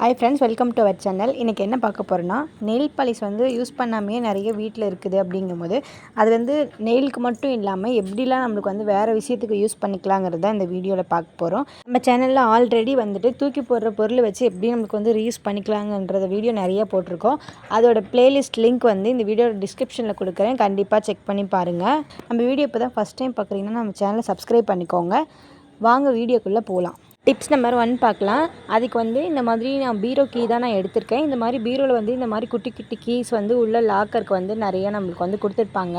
Hi friends welcome to our channel இன்றைக்கி என்ன பார்க்க போகிறோன்னா நெயில் பாலிஷ் வந்து யூஸ் பண்ணாமே நிறைய வீட்டில் இருக்குது அப்படிங்கும்போது அது வந்து நெயிலுக்கு மட்டும் இல்லாமல் எப்படிலாம் நம்மளுக்கு வந்து வேறு விஷயத்துக்கு யூஸ் பண்ணிக்கலாங்கிறது தான் இந்த வீடியோவில் பார்க்க போகிறோம் நம்ம சேனலில் ஆல்ரெடி வந்துட்டு தூக்கி போடுற பொருள் வச்சு எப்படி நம்மளுக்கு வந்து ரீயூஸ் பண்ணிக்கலாங்கன்றத வீடியோ நிறைய போட்டிருக்கோம். அதோட பிளேலிஸ்ட் லிங்க் வந்து இந்த வீடியோட டிஸ்கிரிப்ஷனில் கொடுக்குறேன். கண்டிப்பாக செக் பண்ணி பாருங்கள் நம்ம வீடியோ இப்போ தான் ஃபஸ்ட் டைம் பார்க்குறீங்கன்னா நம்ம சேனலை சப்ஸ்கிரைப் பண்ணிக்கோங்க. வாங்க வீடியோக்குள்ளே போகலாம் டிப்ஸ் நம்பர் ஒன் பார்க்கலாம். அதுக்கு வந்து இந்த மாதிரி நான் பீரோ கீ தான் நான் எடுத்திருக்கேன். இந்த மாதிரி பீரோவில் வந்து இந்த மாதிரி குட்டி குட்டி கீஸ் வந்து உள்ள லாக்கருக்கு வந்து நிறைய நம்மளுக்கு வந்து கொடுத்துருப்பாங்க.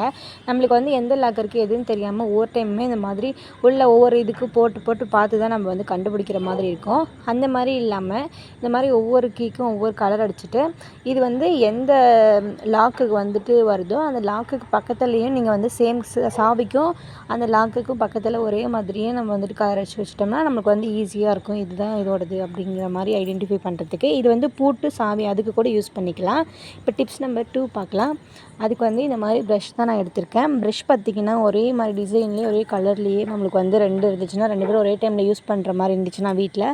நம்மளுக்கு வந்து எந்த லாக்கருக்கு எதுன்னு தெரியாமல் ஒவ்வொரு டைமுமே இந்த மாதிரி உள்ள ஒவ்வொரு இதுக்கு போட்டு போட்டு பார்த்து தான் நம்ம வந்து கண்டுபிடிக்கிற மாதிரி இருக்கும். அந்த மாதிரி இல்லாமல் இந்த மாதிரி ஒவ்வொரு கீக்கும் ஒவ்வொரு கலர் அடிச்சுட்டு இது வந்து எந்த லாக்குக்கு வந்துட்டு வருதோ அந்த லாக்குக்கு பக்கத்துலேயும் நீங்கள் வந்து சேம் சாவிக்கும் அந்த லாக்குக்கும் பக்கத்தில் ஒரே மாதிரியே நம்ம வந்துட்டு கலர் அடிச்சு வச்சிட்டோம்னா நம்மளுக்கு வந்து ஈஸி ஈஸியாக இருக்கும். இதுதான் இதோடது அப்படிங்கிற மாதிரி ஐடென்டிஃபை பண்ணுறதுக்கு இது வந்து பூட்டு சாவி அதுக்கு கூட யூஸ் பண்ணிக்கலாம். இப்போ டிப்ஸ் நம்பர் டூ பார்க்கலாம். அதுக்கு வந்து இந்த மாதிரி ப்ரஷ் தான் நான் எடுத்திருக்கேன். ப்ரஷ் பார்த்திங்கன்னா ஒரே மாதிரி டிசைன்லேயே ஒரே கலர்லேயே நம்மளுக்கு வந்து ரெண்டு இருந்துச்சுன்னா ரெண்டு பேரும் ஒரே டைமில் யூஸ் பண்ணுற மாதிரி இருந்துச்சுன்னா வீட்டில்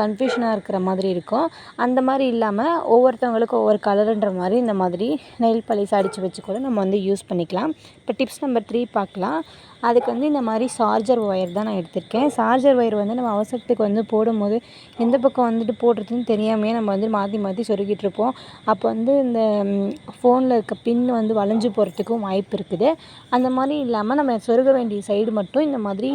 கன்ஃபியூஷனாக இருக்கிற மாதிரி இருக்கும். அந்த மாதிரி இல்லாமல் ஒவ்வொருத்தவங்களுக்கும் ஒவ்வொரு கலருன்ற மாதிரி இந்த மாதிரி நெயில் பழிஸ் அடித்து வச்சு கூட நம்ம வந்து யூஸ் பண்ணிக்கலாம். இப்போ டிப்ஸ் நம்பர் த்ரீ பார்க்கலாம். அதுக்கு வந்து இந்த மாதிரி சார்ஜர் ஒயர் தான் நான் எடுத்திருக்கேன். சார்ஜர் ஒயர் வந்து நம்ம அவசரத்துக்கு வந்து போடும்போது எந்த பக்கம் வந்துட்டு போடுறதுன்னு தெரியாமையே நம்ம வந்து மாற்றி மாற்றி சொருகிட்டு இருப்போம். அப்போ வந்து இந்த ஃபோனில் இருக்க பின் வந்து வளைஞ்சு போகிறதுக்கும் வாய்ப்பு இருக்குது. அந்த மாதிரி இல்லாமல் நம்ம சொருக வேண்டிய சைடு மட்டும் இந்த மாதிரி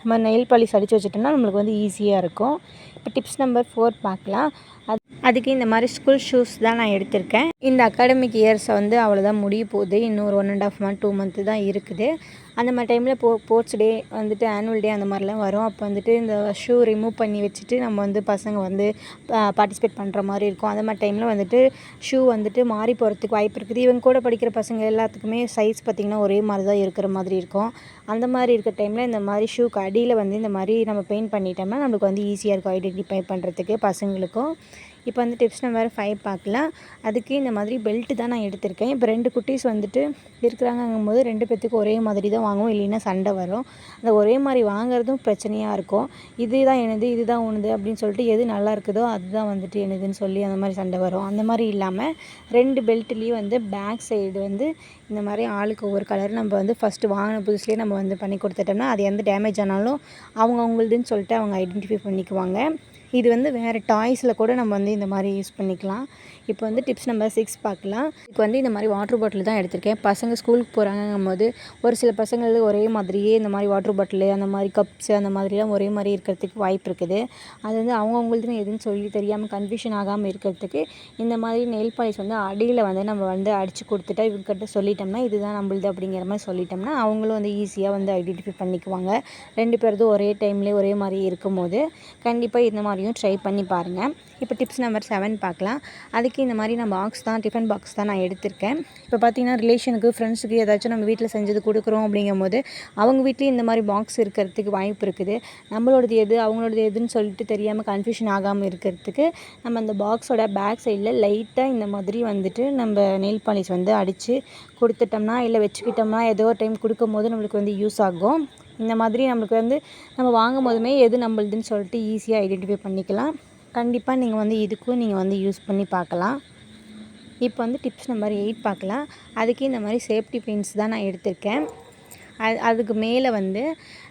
நம்ம நெயில் பாலிஷ் அடித்து வச்சுட்டோம்னா நம்மளுக்கு வந்து ஈஸியாக இருக்கும். இப்போ டிப்ஸ் நம்பர் ஃபோர் பார்க்கலாம். அது அதுக்கு இந்த மாதிரி ஸ்கூல் ஷூஸ் தான் நான் எடுத்திருக்கேன். இந்த அகாடமிக் இயர்ஸை வந்து அவ்வளோதான் முடிய போகுது. இன்னும் ஒரு one and half month two month தான் இருக்குது. அந்த மாதிரி டைமில் போ ஸ்போர்ட்ஸ் டே வந்துட்டு ஆனுவல் டே அந்த மாதிரிலாம் வரும். அப்போ வந்துட்டு இந்த ஷூ ரிமூவ் பண்ணி வச்சுட்டு நம்ம வந்து பசங்க வந்து பார்ட்டிசிபேட் பண்ணுற மாதிரி இருக்கும். அந்த மாதிரி டைமில் வந்துட்டு ஷூ வந்துட்டு மாறி போகிறதுக்கு வாய்ப்பு இருக்குது. இவங்க கூட படிக்கிற பசங்க எல்லாத்துக்குமே சைஸ் பார்த்திங்கன்னா ஒரே மாதிரி தான் இருக்கிற மாதிரி இருக்கும். அந்த மாதிரி இருக்கிற டைமில் இந்த மாதிரி ஷூக்கு அடியில் வந்து இந்த மாதிரி நம்ம பெயிண்ட் பண்ணிட்டோம்னா நம்மளுக்கு வந்து ஈஸியாக இருக்கும் ஐடென்டிஃபை பண்ணுறதுக்கு பசங்களுக்கும். இப்போ வந்து டிப்ஸ் நம்பர் ஃபைவ் பார்க்கலாம். அதுக்கு இந்த மாதிரி பெல்ட்டு தான் நான் எடுத்திருக்கேன். இப்போ ரெண்டு குட்டீஸ் வந்துட்டு இருக்கிறாங்கங்கும் போது ரெண்டு பேர்த்துக்கு ஒரே மாதிரி தான் வாங்குவோம் இல்லைன்னா சண்டை வரும். அந்த ஒரே மாதிரி வாங்குறதும் பிரச்சனையாக இருக்கும். இது தான் எனது இது தான் உனது அப்படின்னு சொல்லிட்டு எது நல்லா இருக்குதோ அதுதான் வந்துட்டு எனதுன்னு சொல்லி அந்த மாதிரி சண்டை வரும். அந்த மாதிரி இல்லாமல் ரெண்டு பெல்ட்லேயும் வந்து பேக் சைடு வந்து இந்த மாதிரி ஆளுக்கு ஒவ்வொரு கலர் நம்ம வந்து ஃபஸ்ட்டு வாங்கின புதுசுலேயே நம்ம வந்து பண்ணி கொடுத்துட்டோம்னா அது எந்த டேமேஜ் ஆனாலும் அவங்க அவங்களுதுன்னு சொல்லிட்டு அவங்க ஐடென்டிஃபை பண்ணிக்குவாங்க. இது வந்து வேறு டாய்ஸில் கூட நம்ம வந்து இந்த மாதிரி யூஸ் பண்ணிக்கலாம். இப்போ வந்து டிப்ஸ் நம்பர் சிக்ஸ் பார்க்கலாம். இப்போ வந்து இந்த மாதிரி வாட்ரு பாட்டில் தான் எடுத்திருக்கேன். பசங்க ஸ்கூலுக்கு போகிறாங்கங்கும் போது ஒரு சில பசங்கள் ஒரே மாதிரியே இந்த மாதிரி வாட்ரு பாட்டிலு அந்த மாதிரி கப்ஸ் அந்த மாதிரிலாம் ஒரே மாதிரி இருக்கிறதுக்கு வாய்ப்பு இருக்குது. அது வந்து அவங்கவுங்களுதுன்னு எதுன்னு சொல்லி தெரியாமல் கன்ஃபியூஷன் ஆகாமல் இருக்கிறதுக்கு இந்த மாதிரி நெயில் பாலிஷ் வந்து அடியில் வந்து நம்ம வந்து அடித்து கொடுத்துட்டா இவங்ககிட்ட சொல்லிட்டோம்னா இதுதான் நம்மளுது அப்படிங்கிற மாதிரி சொல்லிட்டோம்னா அவங்களும் வந்து ஈஸியாக வந்து ஐடென்டிஃபை பண்ணிக்குவாங்க. ரெண்டு பேரதும் ஒரே டைம்லேயே ஒரே மாதிரி இருக்கும்போது கண்டிப்பாக இந்த மாதிரி முடியும் ட்ரை பண்ணி பாருங்கள் இப்போ டிப்ஸ் நம்பர் செவன் பார்க்கலாம். அதுக்கு இந்த மாதிரி நான் பாக்ஸ் தான் டிஃபன் பாக்ஸ் தான் நான் எடுத்திருக்கேன். இப்போ பார்த்தீங்கன்னா ரிலேஷனுக்கு ஃப்ரெண்ட்ஸுக்கு ஏதாச்சும் நம்ம வீட்டில் செஞ்சது கொடுக்குறோம் அப்படிங்கும்போது அவங்க வீட்லேயும் இந்த மாதிரி பாக்ஸ் இருக்கிறதுக்கு வாய்ப்பு இருக்குது. நம்மளோடது எது அவங்களோடது எதுன்னு சொல்லிட்டு தெரியாமல் கன்ஃபியூஷன் ஆகாமல் இருக்கிறதுக்கு நம்ம அந்த பாக்ஸோட பேக் சைடில் லைட்டாக இந்த மாதிரி வந்துட்டு நம்ம நெயில் பாலிஷ் வந்து அடித்து கொடுத்துட்டோம்னா இல்லை வச்சுக்கிட்டோம்னா ஏதோ ஒரு டைம் கொடுக்கும்போது நம்மளுக்கு வந்து யூஸ் ஆகும். இந்த மாதிரி நம்மளுக்கு வந்து நம்ம வாங்கும் போதுமே எது நம்மளுதுன்னு சொல்லிட்டு ஈஸியாக ஐடென்டிஃபை பண்ணிக்கலாம். கண்டிப்பாக நீங்கள் வந்து இதுக்கும் நீங்கள் வந்து யூஸ் பண்ணி பார்க்கலாம். இப்போ வந்து டிப்ஸ் நம்பர் எயிட் பார்க்கலாம். அதுக்கு இந்த மாதிரி சேஃப்டி பின்ஸ் தான் நான் எடுத்திருக்கேன். அது அதுக்கு மேலே வந்து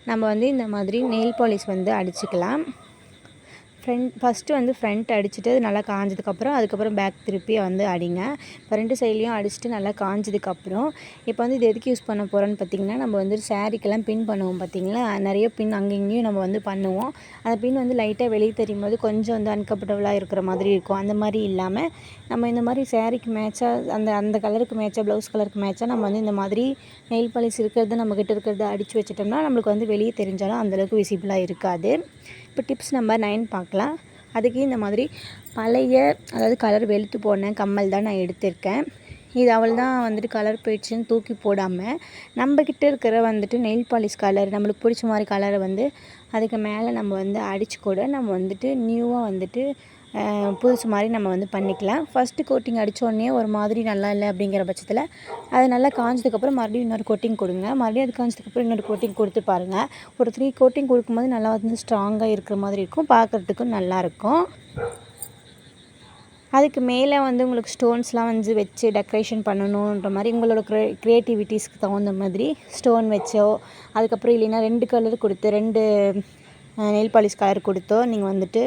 நம்ம வந்து இந்த மாதிரி நெயில் பாலிஷ் வந்து அடிச்சுக்கலாம். ஃப்ரண்ட் ஃபஸ்ட்டு வந்து ஃப்ரண்ட் அடிச்சுட்டு அது நல்லா காஞ்சதுக்கப்புறம் அதுக்கப்புறம் பேக் திருப்பி வந்து அடிங்க. ஃப்ரண்ட்டு சைட்லேயும் அடிச்சுட்டு நல்லா காஞ்சதுக்கப்புறம் இப்போ வந்து இது எதுக்கு யூஸ் பண்ண போகிறோன்னு பார்த்திங்கன்னா நம்ம வந்து சாரீக்கெல்லாம் பின் பண்ணுவோம் பார்த்திங்களா நிறைய பின் அங்கே இங்கேயும் நம்ம வந்து பண்ணுவோம். அந்த பின் வந்து லைட்டாக வெளியே தெரியும் போது கொஞ்சம் வந்து அன்கம்ஃபர்டபுளாக இருக்கிற மாதிரி இருக்கும். அந்த மாதிரி இல்லாமல் நம்ம இந்த மாதிரி சேரீக்கு மேட்சாக அந்த அந்த கலருக்கு மேட்சாக ப்ளவுஸ் கலருக்கு மேட்சாக நம்ம வந்து இந்த மாதிரி நெயில் பாலிஷ் இருக்கிறது நம்மக்கிட்ட இருக்கிறத அடித்து வச்சிட்டோம்னா நம்மளுக்கு வந்து வெளியே தெரிஞ்சாலும் அந்தளவுக்கு விசிபிளாக இருக்காது. இப்போ டிப்ஸ் நம்பர் நைன் பார்க்கலாம். அதுக்கு இந்த மாதிரி பழைய அதாவது கலர் வெளுத்து போன கம்மல் தான் நான் எடுத்திருக்கேன். இது அவள் தான் வந்துட்டு கலர் போயிடுச்சுன்னு தூக்கி போடாமல் நம்மக்கிட்ட இருக்கிற வந்துட்டு நெயில் பாலிஷ் கலர் நம்மளுக்கு பிடிச்ச மாதிரி கலரை வந்து அதுக்கு மேலே நம்ம வந்து அடித்து கூட நம்ம வந்துட்டு நியூவாக வந்துட்டு புதுசு மாதிரி நம்ம வந்து பண்ணிக்கலாம். ஃபஸ்ட்டு கோட்டிங் அடித்தோடனே ஒரு மாதிரி நல்லா இல்லை அப்படிங்கிற பட்சத்தில் அது நல்லா காஞ்சதுக்கப்புறம் மறுபடியும் இன்னொரு கோட்டிங் கொடுங்க. மறுபடியும் அது காஞ்சதுக்கப்புறம் இன்னொரு கோட்டிங் கொடுத்து பாருங்கள் ஒரு த்ரீ கோட்டிங் கொடுக்கும்போது நல்லா வந்து ஸ்ட்ராங்காக இருக்கிற மாதிரி இருக்கும். பார்க்குறதுக்கும் நல்லாயிருக்கும் அதுக்கு மேலே வந்து உங்களுக்கு ஸ்டோன்ஸ்லாம் வந்து வச்சு டெக்கரேஷன் பண்ணணுன்ற மாதிரி உங்களோட க்ரே க்ரியேட்டிவிட்டிஸ்க்கு தகுந்த மாதிரி ஸ்டோன் வச்சோ அதுக்கப்புறம் இல்லைன்னா ரெண்டு கலர் கொடுத்து ரெண்டு நெயில் பாலிஷ் கலர் கொடுத்தோ நீங்கள் வந்துட்டு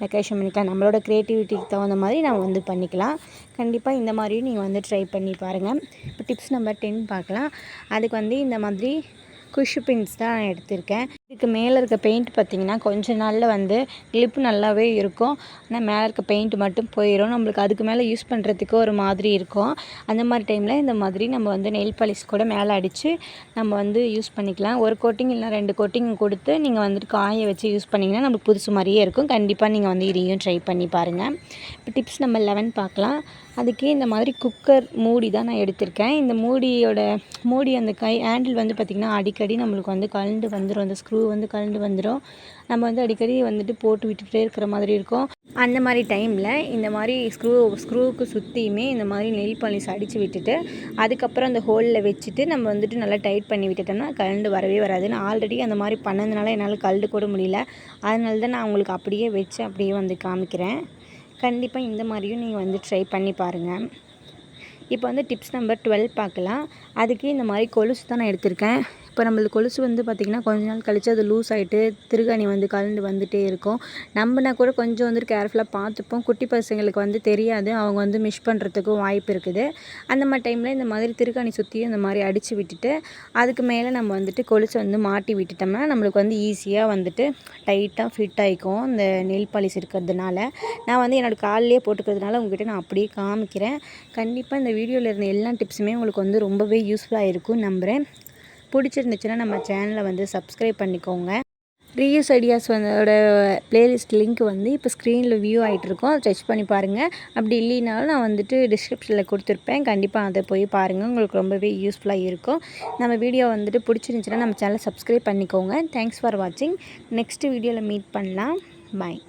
டெக்கரேஷன் பண்ணிக்கலாம். நம்மளோட க்ரியேட்டிவிட்டிக்கு தகுந்த மாதிரி நம்ம வந்து பண்ணிக்கலாம். கண்டிப்பாக இந்த மாதிரியும் நீங்கள் வந்து ட்ரை பண்ணி பாருங்கள் இப்போ டிப்ஸ் நம்பர் டென் பார்க்கலாம். அதுக்கு வந்து இந்த மாதிரி குஷு பின்ஸ் தான் நான் எடுத்திருக்கேன். இதுக்கு மேலே இருக்க பெயிண்ட் பார்த்திங்கன்னா கொஞ்ச நாளில் வந்து கிளிப் நல்லாவே இருக்கும். ஆனால் மேலே இருக்க பெயிண்ட் மட்டும் போயிடும் நம்மளுக்கு அதுக்கு மேலே யூஸ் பண்ணுறதுக்கு ஒரு மாதிரி இருக்கும். அந்த மாதிரி டைமில் இந்த மாதிரி நம்ம வந்து நெயில் பாலிஷ் கூட மேலே அடித்து நம்ம வந்து யூஸ் பண்ணிக்கலாம். ஒரு கோட்டிங் இல்லை ரெண்டு கோட்டிங் கொடுத்து நீங்கள் வந்துட்டு காய வச்சு யூஸ் பண்ணிங்கன்னா நம்மளுக்கு புதுசு மாதிரியே இருக்கும். கண்டிப்பாக நீங்கள் வந்து இதையும் ட்ரை பண்ணி பாருங்கள் இப்போ டிப்ஸ் நம்ம லெவன் பார்க்கலாம். அதுக்கே இந்த மாதிரி குக்கர் மூடி தான் நான் எடுத்திருக்கேன். இந்த மூடியோட மூடி அந்த கை ஹேண்டில் வந்து பார்த்திங்கன்னா அடிக்கடி நம்மளுக்கு வந்து கழண்டு வந்துடும் அந்த ஸ்க்ரூ வந்து கழண்டு வந்துடும் நம்ம வந்து அடிக்கடி வந்துட்டு போட்டு விட்டுகிட்டே இருக்கிற மாதிரி இருக்கும். அந்த மாதிரி டைமில் இந்த மாதிரி ஸ்க்ரூ ஸ்க்ரூவுக்கு சுற்றியுமே இந்த மாதிரி நெல் பாலிஸ் அடித்து விட்டுட்டு அதுக்கப்புறம் அந்த ஹோலில் வச்சுட்டு நம்ம வந்துட்டு நல்லா டைட் பண்ணி விட்டுட்டோம்னா கழண்டு வரவே வராது. நான் ஆல்ரெடி அந்த மாதிரி பண்ணதுனால என்னால் கழண்டு கூட முடியல. அதனால தான் நான் உங்களுக்கு அப்படியே வச்சு அப்படியே வந்து காமிக்கிறேன். கண்டிப்பாக இந்த மாதிரியும் நீங்கள் வந்து ட்ரை பண்ணி பாருங்கள் இப்போ வந்து டிப்ஸ் நம்பர் டுவெல் பார்க்கலாம். அதுக்கு இந்த மாதிரி கொலுசு தான் நான் எடுத்திருக்கேன். இப்போ நம்மளுக்கு கொலுசு வந்து பார்த்திங்கன்னா கொஞ்ச நாள் கழித்து அது லூஸ் ஆகிட்டு திருகாணி வந்து கலந்து வந்துகிட்டே இருக்கும். நம்மனா கூட கொஞ்சம் வந்துட்டு கேர்ஃபுல்லாக பார்த்துப்போம். குட்டி பசங்களுக்கு வந்து தெரியாது. அவங்க வந்து மிஸ் பண்ணுறதுக்கும் வாய்ப்பு இருக்குது. அந்த மாதிரி டைமில் இந்த மாதிரி திருகாணி சுற்றியும் இந்த மாதிரி அடித்து விட்டுட்டு அதுக்கு மேலே நம்ம வந்துட்டு கொலுசு வந்து மாட்டி விட்டுட்டோம்னா நம்மளுக்கு வந்து ஈஸியாக வந்துட்டு டைட்டாக ஃபிட் ஆகிக்கும் இந்த நெல் பாலிஷ் இருக்கிறதுனால. நான் வந்து என்னோடய காலிலே போட்டுக்கிறதுனால உங்ககிட்ட நான் அப்படியே காமிக்கிறேன். கண்டிப்பாக இந்த வீடியோவில் இருந்த எல்லா டிப்ஸுமே உங்களுக்கு வந்து ரொம்பவே யூஸ்ஃபுல்லாக இருக்கும் நம்புகிறேன் பிடிச்சிருந்துச்சுன்னா நம்ம சேனலை வந்து சப்ஸ்கிரைப் பண்ணிக்கோங்க. ரீயூஸ் ஐடியாஸ் வந்தோட பிளேலிஸ்ட் லிங்க் வந்து இப்போ ஸ்க்ரீனில் வியூ ஆகிட்ருக்கோம் அதை டச் பண்ணி பாருங்கள் அப்படி இல்லைனாலும் நான் வந்துட்டு டிஸ்கிரிப்ஷனில் கொடுத்துருப்பேன். கண்டிப்பாக அதை போய் பாருங்கள் உங்களுக்கு ரொம்பவே யூஸ்ஃபுல்லாக இருக்கும். நம்ம வீடியோ வந்துட்டு பிடிச்சிருந்துச்சின்னா நம்ம சேனலை சப்ஸ்கிரைப் பண்ணிக்கோங்க. தேங்க்ஸ் ஃபார் வாட்சிங் நெக்ஸ்ட் வீடியோவில் மீட் பண்ணலாம். பாய்